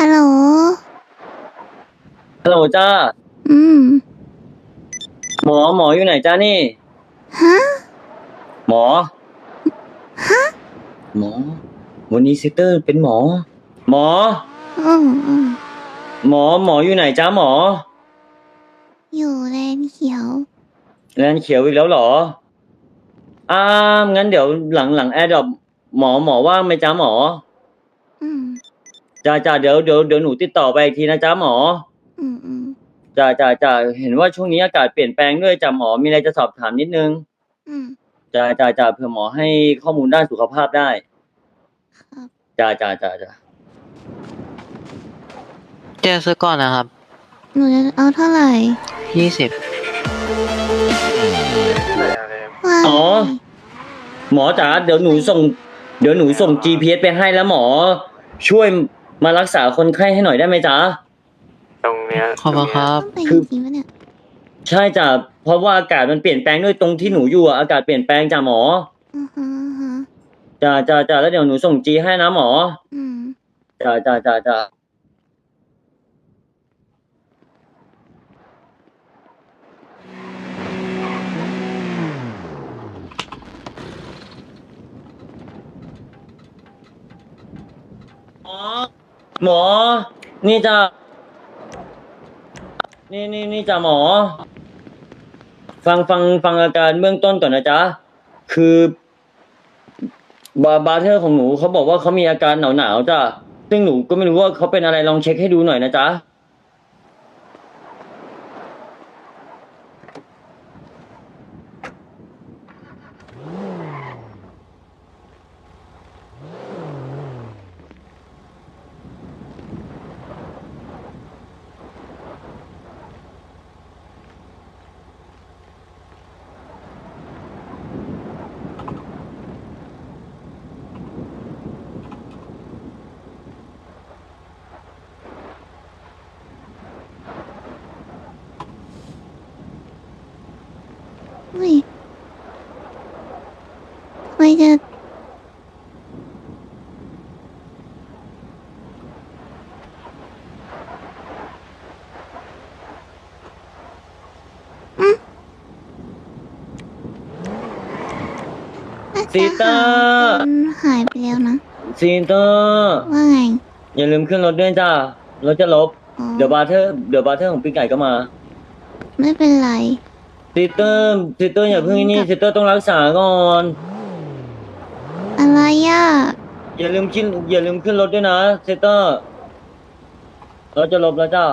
ฮัลโหล ฮัลโหลจ้า อืม หมอหมออยู่ไหนจ้านี่ ฮะ หมอหมอ วันนี้ซิสเตอร์เป็นหมอ หมอ อืมอืมหมอหมออยู่ไหนจ้าหมอ อยู่เลนเขียว แลนเขียวอีกแล้วเหรออ่างั้นเดี๋ยวหลังหลังแอร์ดรอปหมอหมอว่างไหมจ้าหมออืม จ้าจ้าเดี๋ยวเดี๋ยวเดี๋ยวหนูติดต่อไปอีกทีนะจ้าหมออืมอืมจ้าจ้าจ้าเห็นว่าช่วงนี้อากาศเปลี่ยนแปลงด้วยจ้าหมอมีอะไรจะสอบถามนิดนึงอืมจ้าจ้าจ้าเผื่อหมอให้ข้อมูลด้านสุขภาพได้ครับจ้าจ้าจ้าจ้าเจซื้อก่อนนะครับหนูจะเอาเท่าไหร่ยี่สิบว่าอ๋อ หมอจ๋าเดี๋ยวหนูส่ง เดี๋ยวหนูส่ง GPS ไปให้แล้วหมอ ช่วย มารักษาคนไข้ให้หน่อยได้ไหมจ๊ะ ตรงเนี้ยขอบคุณครับ ต้องไปคือจริงๆปะเนี่ยใช่จ้ะ เพราะว่าอากาศมันเปลี่ยนแปลงด้วยตรงที่หนูอยู่อะอากาศเปลี่ยนแปลงจ้ะหมออือฮะอือฮะจ้าจ้าจ้าแล้วเดี๋ยวหนูส่งจีให้นะหมออืม จ้าจ้าจ้าจ้าหมอ หมอ นี่จ้ะนี่นี่นี่จ้ะหมอ ฟังฟังฟังอาการเบื้องต้นก่อนนะจ๊ะ คือบาบาเทอร์ของหนูเขาบอกว่าเขามีอาการหนาวหนาวจ้ะ ซึ่งหนูก็ไม่รู้ว่าเขาเป็นอะไรลองเช็คให้ดูหน่อยนะจ๊ะ อืมน่าจะซีเตอร์หาคนหายไปแล้วนะซีเตอร์ว่าไง อย่าลืมขึ้นรถด้วยจ้ะรถจะลบอ๋อเดี๋ยวบาร์เทอร์เดี๋ยวบาร์เทอร์ของปีไก่ก็มา ไม่เป็นไรซีเตอร์ซีเตอร์อย่าเพิ่งนี่ซีเตอร์ต้องรักษาก่อน อะไรอะ อย่าลืมขึ้นอย่าลืมขึ้นรถด้วยนะซีเตอร์รถจะลบแล้วจ้า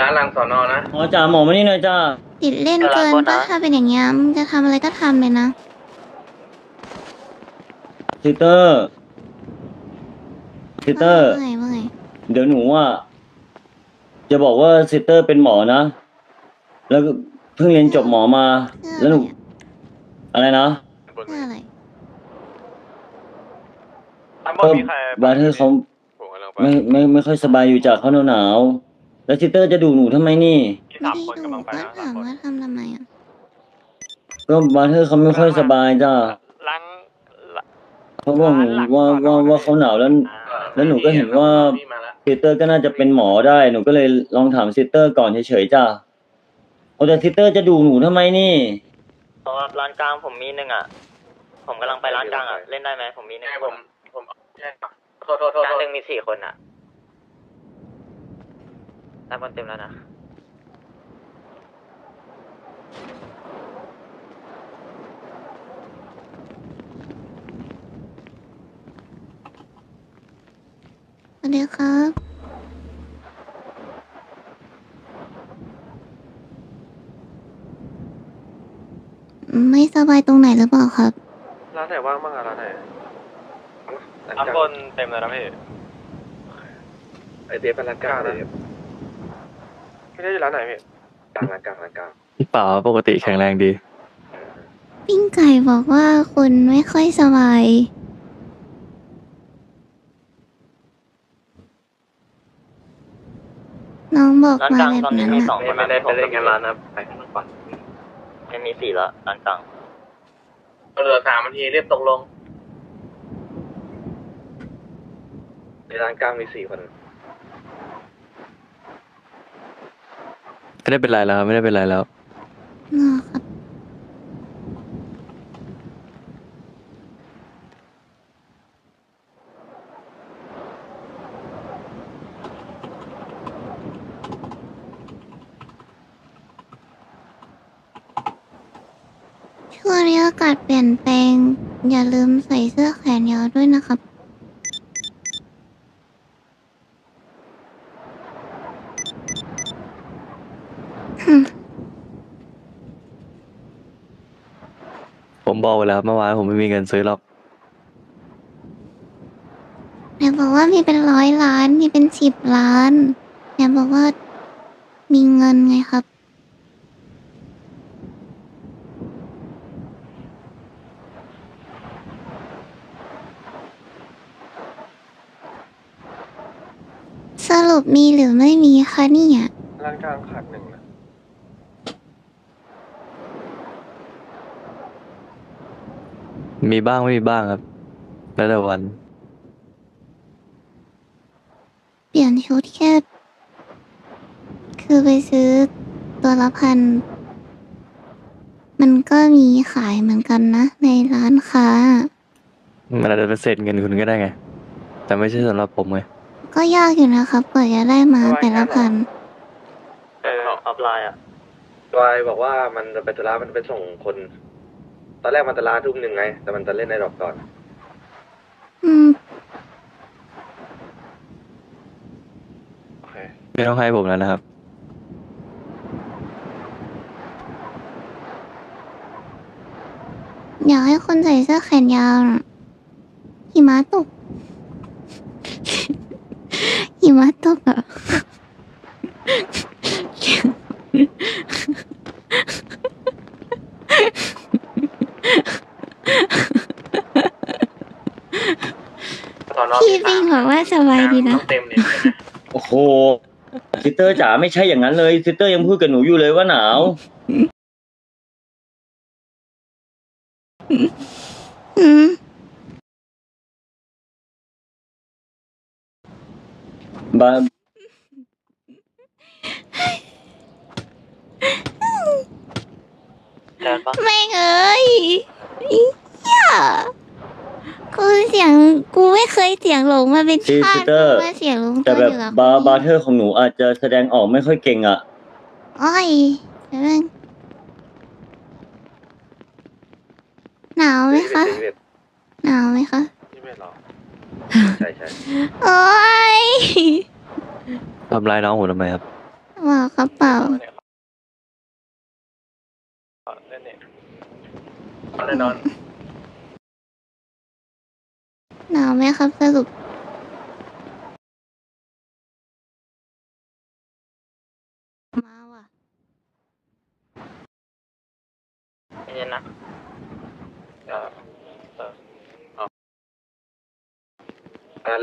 ร้านหลังสอนอนะ หมอจ๋าหมอมานี่หน่อยจ้า ติดเล่นเกินปะถ้าเป็นอย่างเงี้ยมึงจะทำอะไรก็ทำเลยนะซีเตอร์ซีเตอร์ว่าไงว่าไงเดี๋ยวหนูอะจะบอกว่าซิสเตอร์เป็นหมอนะ แล้วก็ เพิ่งเรียนจบหมอมาเพื่อแล้วอะหไรนูอะอะไรนะเพื่ออะไรอันบก็นมีใครบาร์เทอร์เขาผมกำลังไปไม่ไม่ไม่ค่อยสบายอยู่จากเขาหนาวๆแล้วซิสเตอร์จะดูหนูทำไมนี่ที่ไม่สามได้คนดูกำลังไปก็นะสาถามมคนว่าทำทำไมอะก็บาร์เทอร์เขาไม่ค่อยสบายจ้าล้างเขาบอกหนูว่าว่าว่าเขาหนาวแล้ว แล้วหนูก็เห็นว่าซิสเตอร์ก็น่าจะเป็นหมอได้ หนูก็เลยลองถามซิสเตอร์ก่อนเฉยๆจ้า โอ้แต่ซิสเตอร์จะดูหนูทำไมนี่สำหรับร้านกลางผมมีหนึ่งอะ ผมกำลังไปร้านกลางอะ เล่นได้ไหมผมมีหนึ่งใช่คผนมผมใช่โทษโทษโทษกลางโทษหนึ่งมีสี่คนอะร้านบอลเต็มแล้วนะสวัสดีครับ ไม่ สบายตรงไหนหรือเปล่าครับ ร้านไหนว่างบ้างอะร้านไหนร้านบนเต็มเลยนะพี่ไอเดียเป็นร้านกลางนะพี่ได้อยู่ร้านไหนพี่กลางร้านกลางร้านกลางพี่ป๋าปกติแข็งแรงดี ปิ้งไก่บอกว่าคุณไม่ค่อยสบายน้องบอกร้านมากลางแบบตอนนี้นั้นมีอะสองคนไม่ได้นะไปเล่นงานร้านนะไปก่อนไม่มีสี่ละร้านกลาง เหลือสามนาทีเรียบตกลง ในร้านกลางมีสี่คน ไม่ได้เป็นไรแล้วครับไม่ได้เป็นไรแล้วนะครับ อากาศเปลี่ยนแปลง อย่าลืมใส่เสื้อแขนยาวด้วยนะครับ ผมบอกไปแล้วเมื่อวานผมไม่มีเงินซื้อหรอก ไหนบอกว่ามีเป็นร้อยล้าน มีเป็นสิบล้านไหนบอกว่ามีเงินไงครับ สรุปมีหรือไม่มีคะเนี่ยร้านกลางขาดหนึ่งนะมีบ้างไม่มีบ้างครับ แล้วแต่วัน เปลี่ยนชุดแค่คือไปซื้อตัวละพัน มันก็มีขายเหมือนกันนะ ในร้านค้า มันอาจจะเป็นเศษเงินคุณก็ได้ไง แต่ไม่ใช่สำหรับผมไง ก็ยากอยู่นะครับกว่าจะได้มาแต่ละพัน เออออฟไลน์อะจอยบอกว่ามันจะไปธุระมันไปส่งคน ตอนแรกมันจะลาทุ่มหนึ่งไง แต่มันจะเล่นในดอกก่อน อืม โอเค ไม่ต้องให้ผมแล้วนะครับ อยากให้คนใส่เสื้อแขนยาวน่ะหิมะตก หิมะตกอะ ตอนรอบพี่ปิงบอกว่าสบายดีนะ ต้องเต็มเนี่ยโอ้โหซิสเตอร์จ๋าไม่ใช่อย่างนั้นเลยซิสเตอร์ยังพูดกับหนูอยู่เลยว่าหนาว บาแทนปะไม่งเอ้ยอีเหี้ยกูเสียงกูไม่เคยเสียงหลงมาเป็นซิชาสติเตอร์มาเสียงหลงแต่ตัวแบบอยู่กับบาคนบานี้เทอร์ของหนูอาจจะแสดงออกไม่ค่อยเก่งอะ อ้อยเดี๋ยวนึงหนาวไหมคะหนาวไหมคะยี่สิบเอ็ดหรอใช่ใช่ โอ้ย ทำร้ายน้องผมทำไมครับ บอกกระเป๋าเล่นเนี่ยแน่นอนหนาวไหมครับสรุปมาว่ะเย็นนะเออเออเอาอะ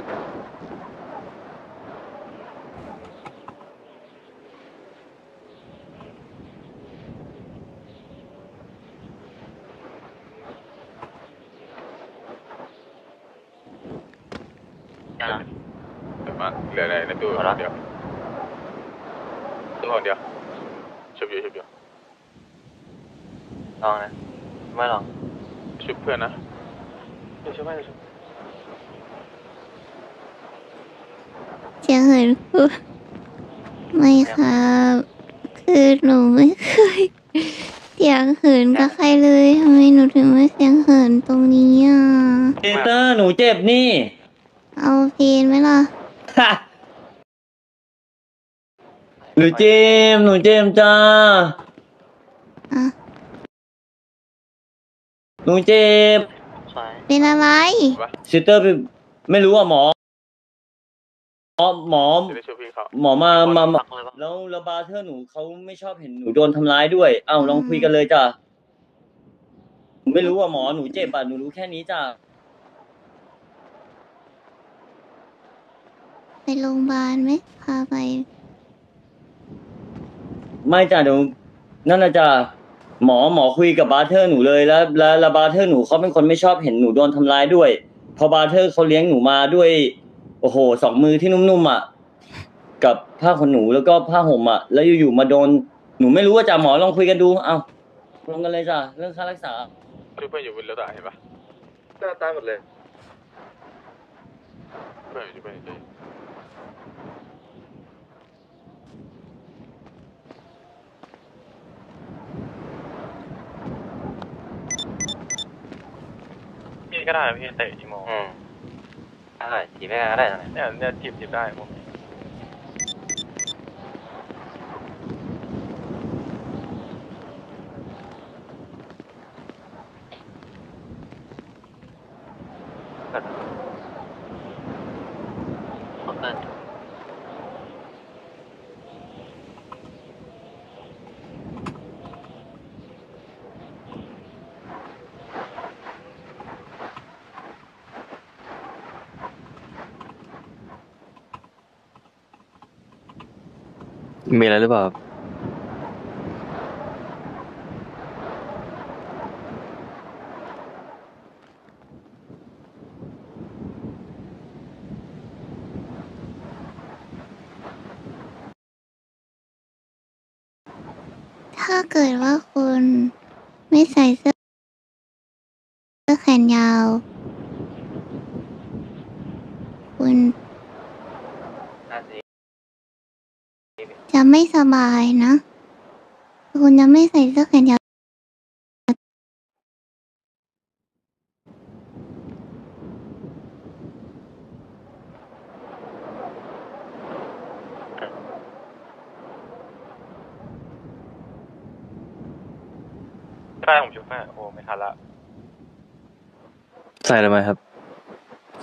ยังอะ เดี๋ยวมาเหลืออะไรในตู้เอาคละนเดียวตู้คนเดียวชุบอยู่ชุบอยู่ลองนะ ไม่ลอง ชุบเพื่อนนะเดี๋ยวช่วยไหมเดี๋ยวช่วยเสียงเหินกูไม่ครับ คือหนูไม่เคยเสียงเหินกับใครเลยทำไมหนูถึงไม่เสียงเหินตรงนี้อะซิสเตอร์หนูเจ็บนี่ เอาเพลงไหมล่ะฮะ หนูเจมส์หนูเจมส์จ้า อะหนูเจมส์ใช่เป็นอะไร ซิสเตอร์ไปไม่รู้อะหมอ หมอหมอจะได้ช่วยพี่เขาหมอมามามาปักเลยปะแล้วแล้วบาร์เทอร์หนูเขาไม่ชอบเห็นหนูโดนทำร้ายด้วย เอ้าลองคุยกันเลยจ้ะหนูไม่รู้ว่าหมอหนูเจ็บอะหนูรู้แค่นี้จ้ะไปโรงพยาบาลไหมพาไป ไม่จ้ะเดี๋ยวนั่นนะจ้ะหมอหมอคุยกับบาร์เทอร์หนูเลยแล้วแล้วแล้วบาร์เทอร์หนูเขาเป็นคนไม่ชอบเห็นหนูโดนทำร้ายด้วย พอบาร์เทอร์เขาเลี้ยงหนูมาด้วย โอ้โหสองมือที่นุ่มๆอะกับผ้าขนหนูแล้วก็ผ้าห่มอะแล้วอยู่ๆมาโดนหนูไม่รู้ว่าจะหมอลองคุยกันดูเอ้าลงกันเลยจ้ะเรื่องค่ารักษาชุบเพื่อนอยู่บนรถอะเห็นปะหน้าตายหมดเลยเพื่อนอยู่ชุบเพื่อนอยู่ ก็ได้นะพี่เตะอีโมอืมได้ถีบไม่กันก็ได้ตรงนี้เนี่ยเนี่ยจีบจีบได้ผม มีอะไรหรือเปล่าถ้าเกิดว่าคุณไม่ใส่เสื้อเสื้อแขนยาว คุณ น่าจะ จะไม่สบายนะ คุณจะไม่ใส่เสื้อแขนยาวได้ผมชุบให้โอ้ไม่ทันละใส่ทำไมครับ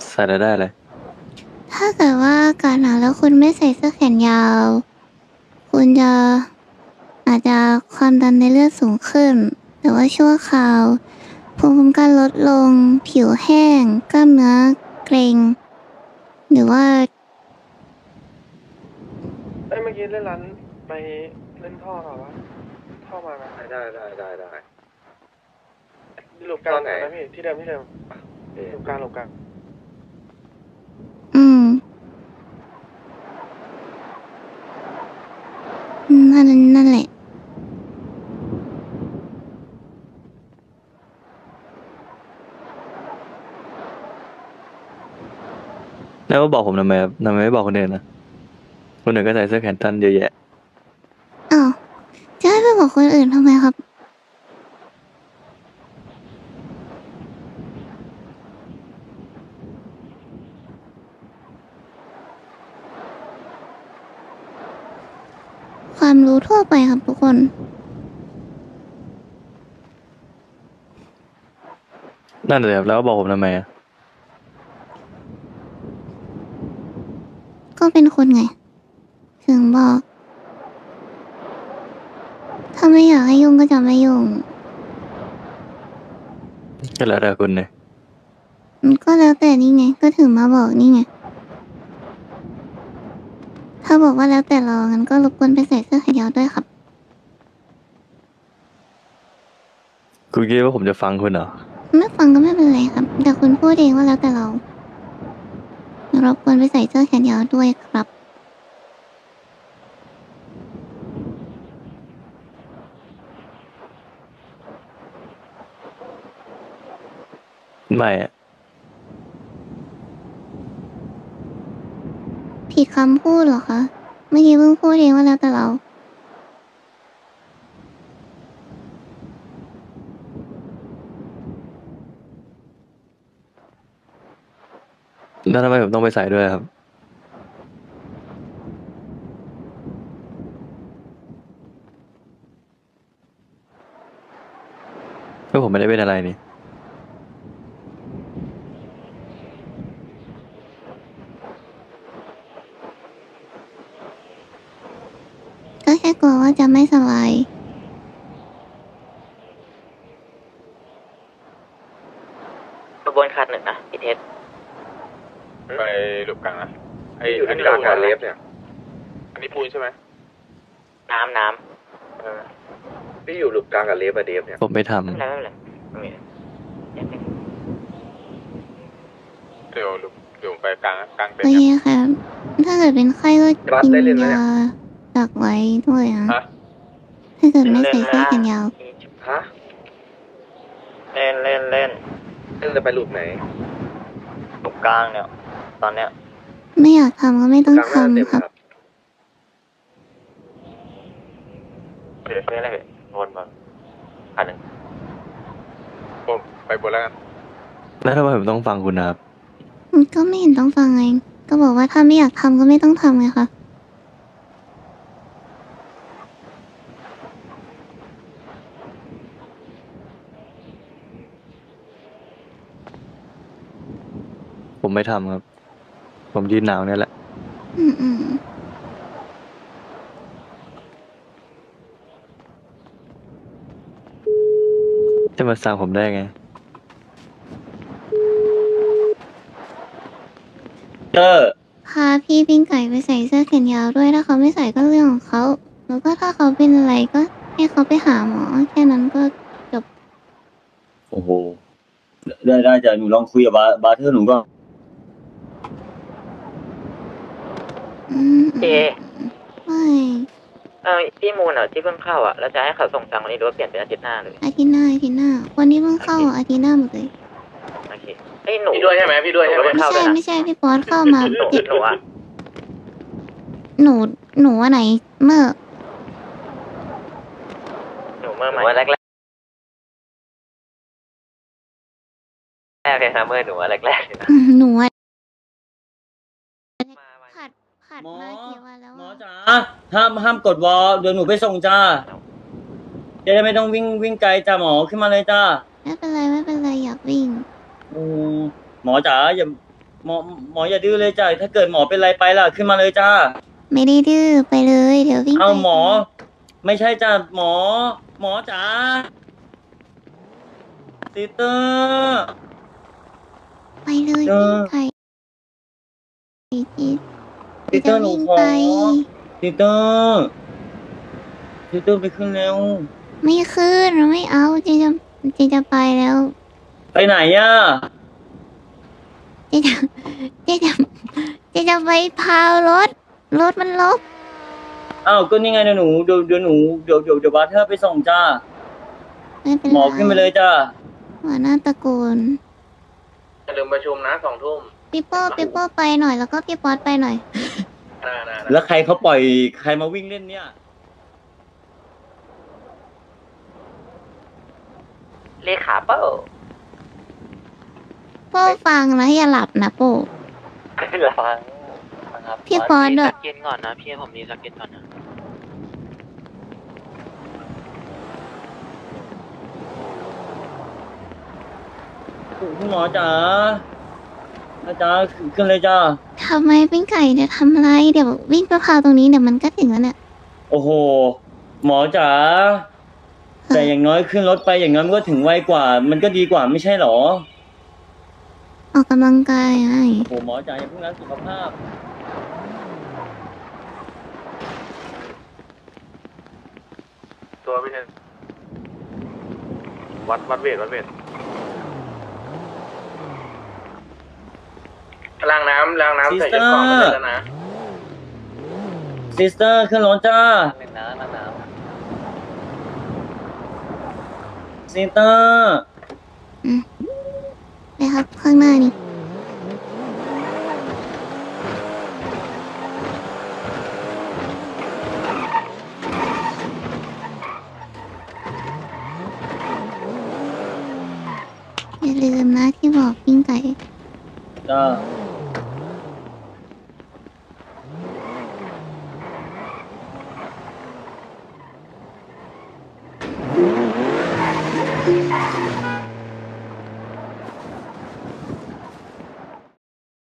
ใส่แล้วได้เลย ถ้าเกิดว่าอากาศหนาวแล้วคุณไม่ใส่เสื้อแขนยาว คุณจะอาจจะความดันในเลือดสูงขึ้นหรือว่าชั่วคราวภูมิคุ้มกันลดลง ผิวแห้ง กล้ามเนื้อเกร็ง หรือว่า เอ้ยเมื่อกี้เล่นร้านไปเล่นท่อเปล่าวะท่อมาไหมได้ได้ได้ได้ หลบกลางท่อไหน นะพี่ที่เดิมที่เดิมเอ๊ะหลบกลางหลบกลาง อืม นั่นนั่นแหละ แล้วบอกผมทำไมครับทำไมไม่บอกคนอื่นนะคนอื่นก็ใส่เสื้อแขนสั้นเยอะแยะอ้าวจะให้ไปบอกคนอื่นทำไมครับ ความรู้ทั่ว ไปครับทุกคน นั่นเลยครับแล้วบอกผมทำไมอะก็เป็นคนไง ถึงบอก ถ้าไม่อยากให้ยุ่งก็จะไม่ยุ่ง ก็แล้วแต่คุณเลยมันก็แล้วแต่นี่ไง ก็ถึงมาบอกนี่ไง ถ้าบอกว่าแล้วแต่เรางั้นก็รบกวนไปใส่เสื้อแขนยาวด้วยครับคุณคิดว่าผมจะฟังคุณเหรอ ไม่ฟังก็ไม่เป็นไรครับ แต่คุณพูดเองว่าแล้วแต่เรารบกวนไปใส่เสื้อแขนยาวด้วยครับ ไม่อะ ผิดคำพูดเหรอคะ เมื่อกี้เพิ่งพูดเองว่าแล้วแต่เรา แล้วทำไมผมต้องไปใส่ด้วยครับ ก็ผมไม่ได้เป็นอะไรนี่ แค่กลัวว่าจะไม่สบาย ขบวนขาดหนึ่งนะพี่เทสไปหลบกลางนะไออยู่อันที่นี้กลางปูนการนะเลฟเนี่ย อันนี้ปูนใช่ไหมน้ำน้เออพี่อยู่หลุมกลางกับเลฟอะเดฟเนี่ยผมไม่ทำไม่เป็นไรไม่เป็นไรไม่มีเดี๋ยวนึงเดี๋ยวลุกเดี๋ยวผมไปกลางกลางเต็นโอท์เคครับครับ ถ้าเกิดเป็นไข้ก็กินยา ดักไว้ด้วยนะฮะ ถ้าเกิดไม่ใส่เสื้อแขนยาว ฮะเล่นเล่นเล่นเล่นจะไปหลุมไหนตรงกลางเนี่ย ตอนเนี้ยไม่อยากทำก็ไม่ต้องกลางหน้าเต็มทำคครับ รับ เดี๋ยวเล่นอะไรวนมาอันหนึ่งผมไปบนแล้วกันแล้วทำไมผมต้องฟังคุณนะครับ ก็ไม่เห็นต้องฟังไง ก็บอกว่าถ้าไม่อยากทำก็ไม่ต้องทำไงคะ ไม่ทำครับ ผมยืนหนาวเนี่ยแหละ อืมอืมจะมาสั่งผมได้ไง เตอร์พาพี่ปิ้งไก่ไปใส่เสื้อแขนยาวด้วยถ้าเขาไม่ใส่ก็เรื่องของเขาแล้วก็ถ้าเขาเป็นอะไรก็ให้เขาไปหาหมอ แค่นั้นก็จบโอ้โห ได้ได้จ้ะหนูลองคุยกับบาบาเทอร์หนูก็อืม เจ ไม่เออพี่มูนอะที่เพิ่งเข้าอะแล้วจะให้เขาส่งตังค์วันนี้หรือว่าเปลี่ยนเป็นอาทิตย์หน้าเลยอาทิตย์หน้าอาทิตย์หน้า วันนี้เพิ่งเข้าอาทิตย์หน้าหมดเลย โอเคเฮ้ยหนูพี่ด้วยใช่ไหมพี่ด้วยใช่ไหมนูไม่เข้าด้ใช่วยนะไม่ใช่พี่ป๊อตเข้ามาหนูเจ็ดหนูอะหนูหนูว่าไหน เมื่อหนูเมื่อใหม่แรกแรกแรกเลยนะเมื่อหนูแรกแรกเลยนะ หนูอะ มามา ผัดผัดหมอ มากี่วันแล้วหมออะจ๋าห้ามห้ามกดวอลเดี๋ยวหนูไปส่งจ้าจะได้ไม่ต้องวิ่งวิ่งไกลจ้าหมอขึ้นมาเลยจ้าไม่เป็นไรไม่เป็นไรอยากวิ่งโอ้หมอจ๋าอย่าหมอหมออย่าดื้อเลยจ้าถ้าเกิดหมอเป็นไรไปล่ะขึ้นมาเลยจ้าไม่ได้ดื้อไปเลย เดี๋ยววิ่งเอาไปหมอ ไม่ใช่จ้าหมอ หมอจ๋าซิสเตอร์ ไปเลยเอวิ่อ งไปจีจี ซิสเตอจะร์หนูวิ่งขอไปซิสเตอร์ซิสเตอร์ไปขึ้นแล้ว ไม่ขึ้นไม่เอาจีจะจีจะไปแล้ว ไปไหนอะจีจะจีจะจีจะไปพาวรถ รถมันลบอ้าวก็นี่ไงเดี๋ยวหนูเดี๋ยวเดี๋ยวหนูเดี๋ยวเดี๋ยวเดี๋ยวบาร์เทอร์ไปส่งจ้าไม่เป็นหมไรอขึ้นไปเลยจ้าหัวหน้าตะโกนอย่าลืมประชุมนะสองทุ่มพี่โป้พี่โป้ไปหน่อยแล้วก็พี่ป๊อตไปหน่อย นะนะแล้วใครเขาปล่อยใครมาวิ่งเล่นเนี่ย เลขาเป้าโป้ฟังนะอย่าหลับนะโป้ ฟังครับพี่ป๊อตด้วยสกินก่อนนะพี่ผมมีสกินก่อนนะ คุณหมอจ๋า อาจารย์ขึ้นเลยจ้าทำไมปิ้งไก่จะทำอะไร เดี๋ยววิ่งไปพาวตรงนี้เดี๋ยวมันก็ถึงแล้วเนี่ยโอ้โห หมอจ๋าแต่อย่างน้อยขึ้นรถไปอย่างน้อยมันก็ถึงไวกว่า มันก็ดีกว่าไม่ใช่หรอ ออกกำลังกายไงโอ้โหหมอจ๋าอย่าเพิ่งรักสุขภาพ ตัวพี่เทนวัดวัดเวทวัดเวท ล้างน้ำล้างน้ำใส่ชุดเกราะมาเลยแล้วนะ ซิสเตอร์ขึ้นรถจ้าหนึ่งนะน้ำน้ซิสเตอร์ไปครับข้างหน้านี่